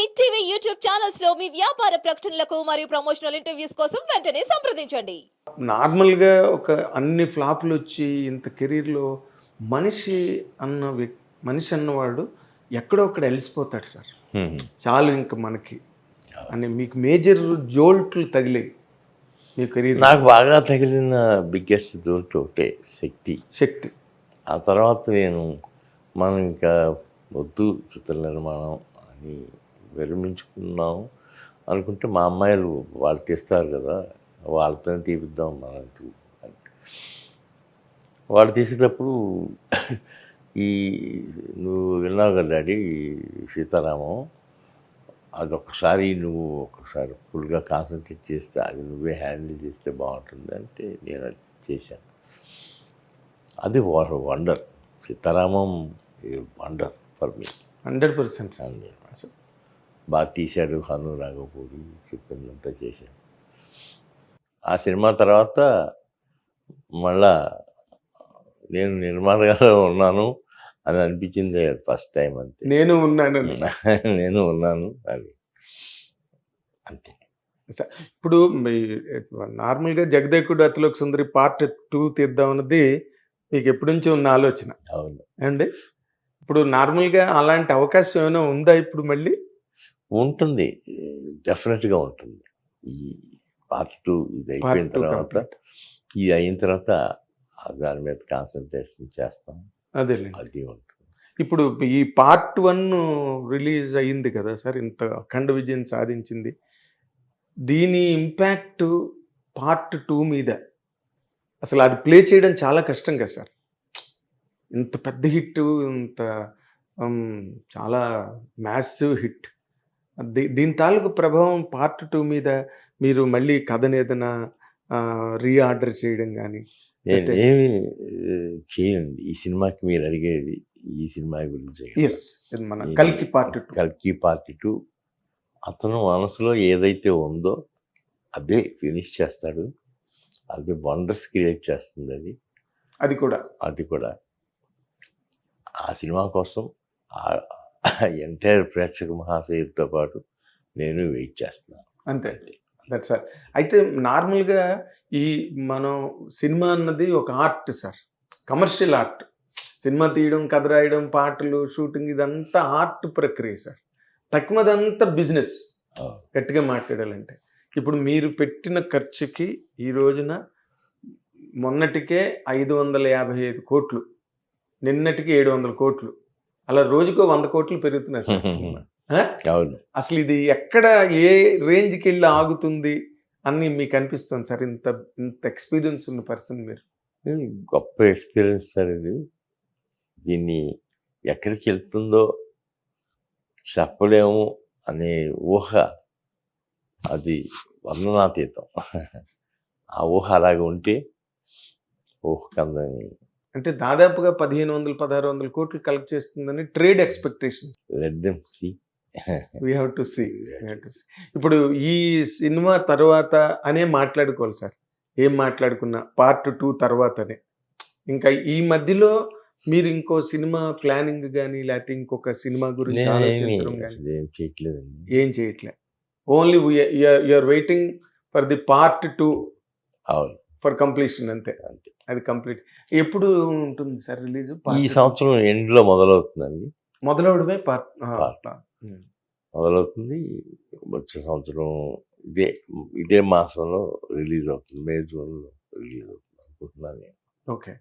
Hit TV YouTube ఛానల్స్లో మీ వ్యాపార ప్రకటనలకు మరియు ప్రమోషనల్ ఇంటర్వ్యూస్ కోసం వెంటనే సంప్రదించండి. నార్మల్గా ఒక అన్ని ఫ్లాపులు వచ్చి ఇంత కెరీర్లో మనిషి అన్న వ్యక్ మనిషి అన్నవాడు ఎక్కడో అక్కడ వెలిసిపోతాడు సార్. చాలు ఇంక మనకి. అని మీకు మేజర్ జోల్ట్లు తగిలాయి మీ కెరీర్. నాకు బాగా తగిలిన బిగ్గెస్ట్ జోల్ట్ ఒకటే శక్తి. శక్తి. ఆ తర్వాత నేను మనం ఇంకా వద్దు చిత్ర నిర్మాణం అని విరమించుకున్నాం అనుకుంటే మా అమ్మాయిలు వాళ్ళు తీస్తారు కదా వాళ్ళతో తీపిద్దాం మనం. వాళ్ళు తీసేటప్పుడు ఈ నువ్వు విన్నావు కదా డాడీ సీతారామం అది ఒకసారి నువ్వు ఒకసారి ఫుల్గా కాన్సన్ట్రేట్ చేస్తే అది నువ్వే హ్యాండిల్ చేస్తే బాగుంటుంది అంటే నేను అది చేశాను. అది wonder. Sita Ramam wonder for me. Hundred percent sir. బాగా తీశాడు హను రాఘపూడి చెప్పిందంతా చేశాడు. ఆ సినిమా తర్వాత మళ్ళా నేను నిర్మాణగా ఉన్నాను అని అనిపించింది ఫస్ట్ టైం అంతే. నేను ఉన్నాను నేను ఉన్నాను అది అంతే. ఇప్పుడు నార్మల్గా జగదేకుడు అతిలోక సుందరి పార్ట్ టూ తీద్దాం అన్నది మీకు ఎప్పటి నుంచో ఉన్న ఆలోచన. అవును. అండి? ఇప్పుడు నార్మల్గా అలాంటి అవకాశం ఏమైనా ఉందా ఇప్పుడు మళ్ళీ? ఉంటుంది. డెఫినెట్గా ఉంటుంది. ఈ పార్ట్ టూ ఇది అయిపోయిన తర్వాత ఇది అయిన తర్వాత దాని మీద కాన్సన్ట్రేషన్ చేస్తాం. అదేలేండి. అది ఉంటుంది. ఇప్పుడు ఈ పార్ట్ వన్ రిలీజ్ అయ్యింది కదా సార్ ఇంత అఖండ విజయం సాధించింది. దీని ఇంపాక్ట్ పార్ట్ టూ మీద. అసలు అది ప్లే చేయడం చాలా కష్టం కదా సార్. ఇంత పెద్ద హిట్ ఇంత చాలా మ్యాసివ్ హిట్. దీని తాలూకు ప్రభావం పార్ట్ టూ మీద మీరు మళ్ళీ కథను ఏదైనా రీఆర్డర్ చేయడం కానీ నేను ఏమి చేయండి ఈ సినిమాకి మీరు అడిగేది ఈ సినిమా గురించి ఎస్ మన కల్కి పార్ట్ టూ కల్కి పార్టీ టూ అతను మనసులో ఏదైతే ఉందో అదే ఫినిష్ చేస్తాడు. అది వండర్స్ క్రియేట్ చేస్తుంది అది. అది కూడా. అది కూడా. ఆ సినిమా కోసం ఎంటైర్ ప్రేక్షక మహాశయుడితో పాటు నేను వెయిట్ చేస్తున్నాను. అంతే. దట్ సార్ అయితే నార్మల్గా ఈ మనం సినిమా అన్నది ఒక art sir. Commercial art. Cinema తీయడం కథ రాయడం పాటలు షూటింగ్ ఇదంతా ఆర్ట్ ప్రక్రియ సార్. తక్కువదంతా బిజినెస్. గట్టిగా మాట్లాడాలంటే. ఇప్పుడు మీరు పెట్టిన ఖర్చుకి ఈ రోజున మొన్నటికే ఐదు వందల యాభై ఐదు కోట్లు. నిన్నటికి ఏడు వందల కోట్లు. అలా రోజుకో వంద కోట్లు పెరుగుతున్నాయి? అవును. అసలు ఇది ఎక్కడ ఏ రేంజ్కి వెళ్ళి ఆగుతుంది అని మీకు అనిపిస్తుంది సార్? ఇంత ఇంత ఎక్స్పీరియన్స్ ఉన్న పర్సన్ మీరు. గొప్ప ఎక్స్పీరియన్స్ సార్ ఇది. దీన్ని ఎక్కడికి వెళ్తుందో చెప్పలేము అనే ఊహ అది వర్ణనాతీతం ఆ ఊహ అలాగే ఉంటే ఊహ కందని అంటే దాదాపుగా పదిహేను వందలు పదహారు వందల కోట్లు కలెక్ట్ చేస్తుందని trade expectations we have to see ఇప్పుడు ఈ సినిమా తర్వాత అనే మాట్లాడుకోవాలి సార్. ఏం మాట్లాడుకున్నా? పార్ట్ టూ తర్వాతనే. ఇంకా ఈ మధ్యలో మీరు ఇంకో సినిమా ప్లానింగ్ కానీ లేకపోతే ఇంకొక సినిమా గురించి ఆలోచించడం కానీ ఏం చేయట్లే. Only are waiting for the part two for completion అంతే. అంతే. అది కంప్లీట్. ఎప్పుడు ఉంటుంది సార్ రిలీజ్? ఈ సంవత్సరం ఎండ్లో మొదలవుతుందండి. మొదలవడమే. మొదలవుతుంది. వచ్చే సంవత్సరం ఇదే ఇదే మాసంలో రిలీజ్ అవుతుంది. మే జూన్లో రిలీజ్ అవుతుంది అనుకుంటున్నాను నేను. ఓకే.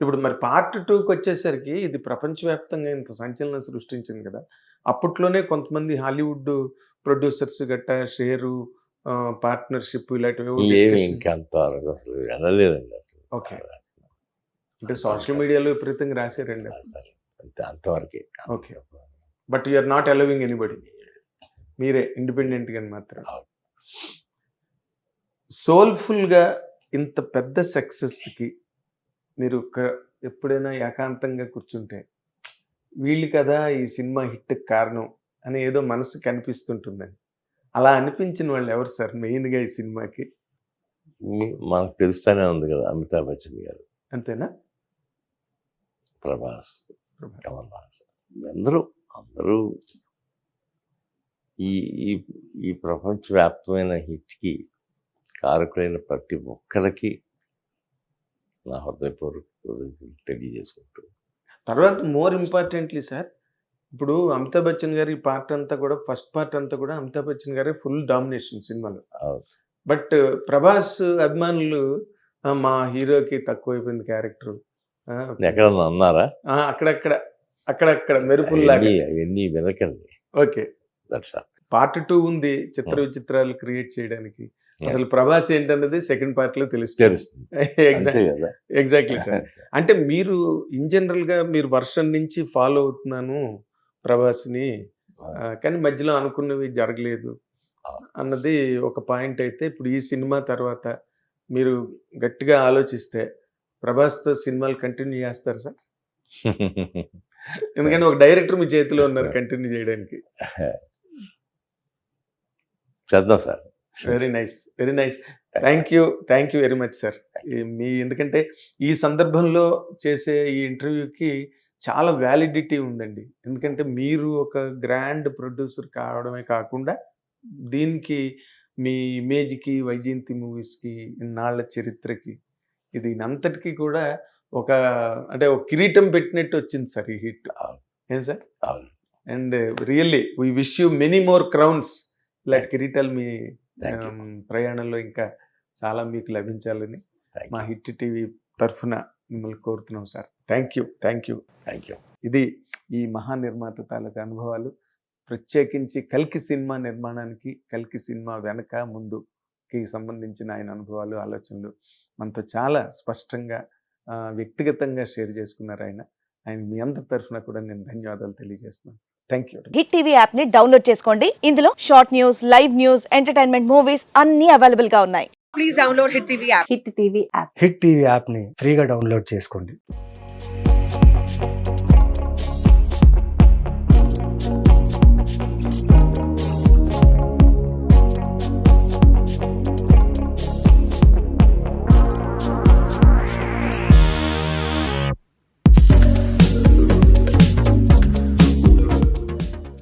ఇప్పుడు మరి పార్ట్ టూకి వచ్చేసరికి ఇది ప్రపంచవ్యాప్తంగా ఇంత సంచలనం సృష్టించింది కదా. అప్పట్లోనే కొంతమంది హాలీవుడ్ ప్రొడ్యూసర్స్ గట్టా షేరు పార్ట్నర్షిప్ ఇలాంటివి ఏమి. ఇంకా అంత అసలు వెళ్ళలేదండి అసలు. ఓకే. అంటే సోషల్ మీడియాలో విపరీతంగా రాశారండి. రాశారు. అంతే అంతవరకే. Okay. But you are not allowing anybody మీరే ఇండిపెండెంట్గా మాత్రం. సోల్ఫుల్గా ఇంత పెద్ద సక్సెస్కి మీరు ఒక- ఎప్పుడైనా ఏకాంతంగా కూర్చుంటే వీళ్ళు కదా ఈ సినిమా హిట్ కారణం అని ఏదో మనసు కనిపిస్తుంటుందని అలా అనిపించిన వాళ్ళు ఎవరు సార్? మెయిన్గా ఈ సినిమాకి? మనకు తెలుస్తూనే ఉంది కదా అమితాబ్ బచ్చన్ గారు. అంతేనా? ప్రభాస్ కమల్ హాసన్ అందరూ అందరూ ఈ ఈ ఈ ప్రపంచవ్యాప్తమైన హిట్కి కారకులైన ప్రతి ఒక్కరికి నా హృదయపూర్వక తెలియజేసుకుంటూ. తర్వాత మోర్ ఇంపార్టెంట్లీ సార్ ఇప్పుడు అమితాబ్ బచ్చన్ గారి పార్ట్ అంతా కూడా ఫస్ట్ పార్ట్ అంతా కూడా అమితాబ్ బచ్చన్ గారి ఫుల్ డామినేషన్ సినిమాలో. బట్ ప్రభాస్ అభిమానులు "ఆ, మా హీరోకి తక్కువైపోయింది క్యారెక్టర్. ఎక్కడన్నా అన్నారా? అక్కడక్కడ అక్కడక్కడ మెరుపుల్లాగా అవన్నీ అవన్నీ వినకండి ఓకే. దట్స్ పార్ట్ టూ ఉంది చిత్ర Hmm. విచిత్రాలు క్రియేట్ చేయడానికి. అసలు ప్రభాస్ ఏంటన్నది సెకండ్ పార్ట్లో తెలుస్తుంది. ఎగ్జాక్ట్లీ సార్ అంటే మీరు ఇన్ జనరల్గా మీరు వర్షం నుంచి ఫాలో అవుతున్నాను ప్రభాస్ని. ఆ, కానీ మధ్యలో అనుకున్నవి జరగలేదు ఆ. అన్నది ఒక పాయింట్ అయితే. ఇప్పుడు ఈ సినిమా తర్వాత మీరు గట్టిగా ఆలోచిస్తే ప్రభాస్తో సినిమాలు కంటిన్యూ చేస్తారు సార్. ఎందుకంటే ఒక డైరెక్టర్ మీ చేతిలో ఉన్నారు కంటిన్యూ చేయడానికి. చేద్దాం sir. Very nice very nice thank you thank you very much sir మీ ఎందుకంటే ఈ సందర్భంలో చేసే ఈ ఇంటర్వ్యూకి చాలా వ్యాలిడిటీ ఉందండి. ఎందుకంటే మీరు ఒక గ్రాండ్ ప్రొడ్యూసర్ కావడమే కాకుండా దీనికి మీ ఇమేజ్కి వైజయంతి మూవీస్కి ఇన్నాళ్ళ చరిత్రకి ఇది అంతటికీ కూడా ఒక అంటే ఒక కిరీటం పెట్టినట్టు వచ్చింది సార్ ఈ హిట్. ఏం సార్? అవును. And really we wish you many more crowns ఇలాంటి కిరీటాలు మీ ప్రయాణంలో ఇంకా చాలా మీకు లభించాలని మా హిట్ టీవీ తరఫున మిమ్మల్ని కోరుతున్నాం sir. Thank you thank you thank you ఇది ఈ మహా నిర్మాత తాలూకా అనుభవాలు. ప్రత్యేకించి కల్కి సినిమా నిర్మాణానికి కల్కి సినిమా వెనక ముందుకి సంబంధించిన ఆయన అనుభవాలు ఆలోచనలు మనతో చాలా స్పష్టంగా వ్యక్తిగతంగా షేర్ చేసుకున్నారు ఆయన. ఆయన మీ అందరి తరఫున కూడా నేను ధన్యవాదాలు తెలియజేస్తున్నాను. థ్యాంక్ యూ హిట్ టీవీ యాప్ని డౌన్లోడ్ చేసుకోండి. ఇందులో short news live news entertainment movies అన్ని అవైలబుల్గా ఉన్నాయి. Please download Hit TV app. Hit TV app hit TV యాప్ని ఫ్రీగా డౌన్లోడ్ చేసుకోండి.